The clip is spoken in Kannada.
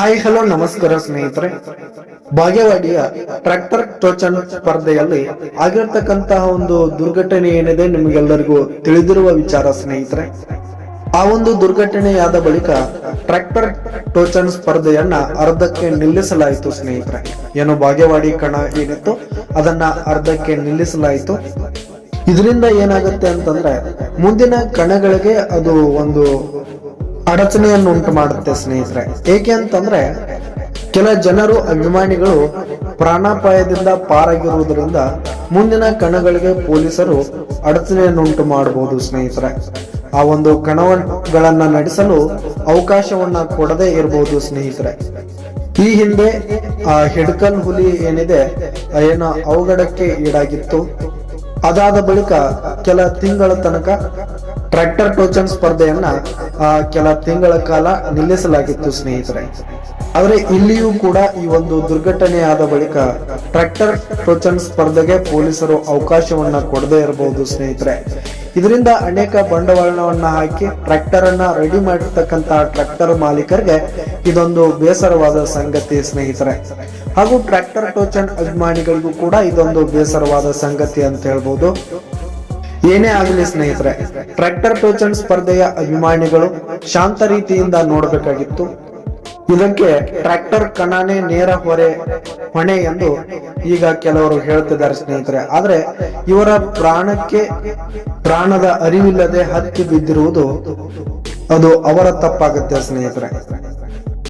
ಹಾಯ್, ಹಲೋ, ನಮಸ್ಕಾರ ಸ್ನೇಹಿತರೆ. ಬಾಗೇವಾಡಿಯ ಟ್ರ್ಯಾಕ್ಟರ್ ಟೋಚನ್ ಸ್ಪರ್ಧೆಯಲ್ಲಿ ಆಗಿರ್ತಕ್ಕಂತಹ ಒಂದು ದುರ್ಘಟನೆ ಏನಿದೆ ನಿಮಗೆಲ್ಲರಿಗೂ ತಿಳಿದಿರುವ ವಿಚಾರ ಸ್ನೇಹಿತರೆ. ಆ ಒಂದು ದುರ್ಘಟನೆಯಾದ ಬಳಿಕ ಟ್ರ್ಯಾಕ್ಟರ್ ಟೋಚನ್ ಸ್ಪರ್ಧೆಯನ್ನ ಅರ್ಧಕ್ಕೆ ನಿಲ್ಲಿಸಲಾಯಿತು ಸ್ನೇಹಿತರೆ. ಏನು ಬಾಗೇವಾಡಿ ಕಣ ಏನಿತ್ತು? ಅದನ್ನ ಅರ್ಧಕ್ಕೆ ನಿಲ್ಲಿಸಲಾಯಿತು. ಇದರಿಂದ ಏನಾಗುತ್ತೆ ಅಂತಂದ್ರೆ ಮುಂದಿನ ಕಣಗಳಿಗೆ ಅದು ಒಂದು ಅಡಚಣೆಯನ್ನು ಉಂಟು ಮಾಡುತ್ತೆ ಸ್ನೇಹಿತರೆ. ಏಕೆ ಅಂತಂದ್ರೆ ಕೆಲ ಜನರು ಅಭಿಮಾನಿಗಳು ಪ್ರಾಣಾಪಾಯದಿಂದ ಪಾರಾಗಿರುವುದರಿಂದ ಮುಂದಿನ ಕಣಗಳಿಗೆ ಪೊಲೀಸರು ಅಡಚಣೆಯನ್ನುಂಟು ಮಾಡಬಹುದು ಸ್ನೇಹಿತರೆ. ಆ ಒಂದು ಕಣಗಳನ್ನ ನಡೆಸಲು ಅವಕಾಶವನ್ನ ಕೊಡದೇ ಇರಬಹುದು ಸ್ನೇಹಿತರೆ. ಈ ಹಿಂದೆ, ಆ ಹಿಡ್ಕನ್ ಹುಲಿ ಏನಿದೆ ಏನೋ ಅವಘಡಕ್ಕೆ ಈಡಾಗಿತ್ತು. ಅದಾದ ಬಳಿಕ ಕೆಲ ತಿಂಗಳ ತನಕ ಟ್ರ್ಯಾಕ್ಟರ್ ಟೋಚನ್ ಸ್ಪರ್ಧೆಯನ್ನ ಕೆಲ ತಿಂಗಳ ಕಾಲ ನಿಲ್ಲಿಸಲಾಗಿತ್ತು ಸ್ನೇಹಿತರೆ. ಆದರೆ ಇಲ್ಲಿಯೂ ಕೂಡ ಈ ಒಂದು ದುರ್ಘಟನೆ ಆದ ಬಳಿಕ ಟ್ರ್ಯಾಕ್ಟರ್ ಟೋಚನ್ ಸ್ಪರ್ಧೆಗೆ ಪೊಲೀಸರು ಅವಕಾಶವನ್ನ ಕೊಡದೇ ಇರಬಹುದು ಸ್ನೇಹಿತರೆ. ಇದರಿಂದ ಅನೇಕ ಬಂಡವಾಳವನ್ನ ಹಾಕಿ ಟ್ರ್ಯಾಕ್ಟರ್ ಅನ್ನ ರೆಡಿ ಮಾಡಿರ್ತಕ್ಕಂತಹ ಟ್ರ್ಯಾಕ್ಟರ್ ಮಾಲೀಕರಿಗೆ ಇದೊಂದು ಬೇಸರವಾದ ಸಂಗತಿ ಸ್ನೇಹಿತರೆ. ಹಾಗೂ ಟ್ರ್ಯಾಕ್ಟರ್ ಟೋಚನ್ ಅಭಿಮಾನಿಗಳಿಗೂ ಕೂಡ ಇದೊಂದು ಬೇಸರವಾದ ಸಂಗತಿ ಅಂತ ಹೇಳ್ಬೋದು. ಏನೇ ಆಗಲಿ ಸ್ನೇಹಿತರೆ, ಟ್ರ್ಯಾಕ್ಟರ್ ಟೋಚನ್ ಸ್ಪರ್ಧೆಯ ಅಭಿಮಾನಿಗಳು ಶಾಂತ ರೀತಿಯಿಂದ ನೋಡಬೇಕಾಗಿತ್ತು. ಇದಕ್ಕೆ ಟ್ರ್ಯಾಕ್ಟರ್ ಕಣಾನೆ ನೇರ ಹೊರೆ, ಹೊಣೆ ಎಂದು ಈಗ ಕೆಲವರು ಹೇಳ್ತಿದ್ದಾರೆ ಸ್ನೇಹಿತರೆ. ಆದ್ರೆ ಇವರ ಪ್ರಾಣಕ್ಕೆ ಪ್ರಾಣದ ಅರಿವಿಲ್ಲದೆ ಹತ್ತಿ ಬಿದ್ದಿರುವುದು ಅದು ಅವರ ತಪ್ಪಾಗುತ್ತೆ ಸ್ನೇಹಿತರೆ.